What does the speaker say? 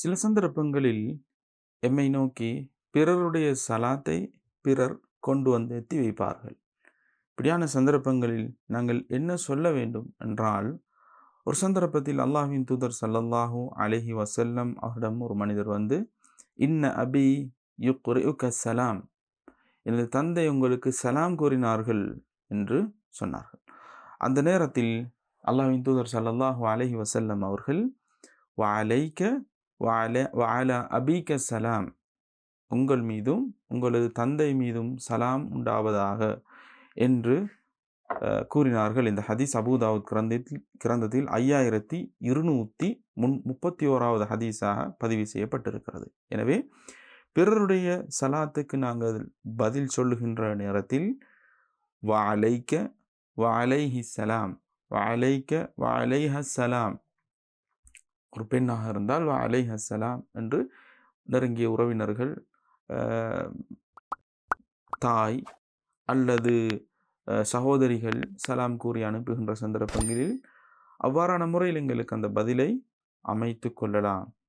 சில சந்தர்ப்பங்களில் எம்மை நோக்கி பிறருடைய சலாத்தை பிறர் கொண்டு வந்து எத்தி வைப்பார்கள். இப்படியான சந்தர்ப்பங்களில் நாங்கள் என்ன சொல்ல வேண்டும் என்றால் ஒரு சந்தர்ப்பத்தில் அல்லாஹ்வின் தூதர் சல்லல்லாஹூ அலஹி வசல்லம் அவரிடம் ஒரு மனிதர் வந்து இன்ன அபி யுக்ரிஉக சலாம். எனது தந்தை உங்களுக்கு சலாம் கூறினார்கள் என்று சொன்னார்கள். அந்த நேரத்தில் அல்லாஹின் தூதர் சல்லல்லாஹூ அலஹி வசல்லம் அவர்கள் வஅலைக்க வால வால அபீக சலாம். உங்கள் மீதும் உங்களது தந்தை மீதும் சலாம் உண்டாவதாக என்று கூறினார்கள். இந்த ஹதீஸ் அபுதாவுத் கிரந்தத்தில் கிரந்தத்தில் ஐயாயிரத்தி இருநூற்றி முன் முப்பத்தி ஓராவது ஹதீஸாக பதிவு செய்யப்பட்டிருக்கிறது. எனவே பிறருடைய சலாத்துக்கு நாங்கள் பதில் சொல்லுகின்ற நேரத்தில் வாலைக்க வாலைஹி சலாம் வாலைக்க வாலைஹ சலாம் ஒரு பெண்ணாக இருந்தால் அலை ஹசலாம் என்று நெருங்கிய உறவினர்கள் தாய் அல்லது சகோதரிகள் சலாம் கூறி அனுப்புகின்ற சந்தர்ப்பங்களில் அவ்வாறான முறையில் எங்களுக்கு அந்த பதிலை அமைத்து கொள்ளலாம்.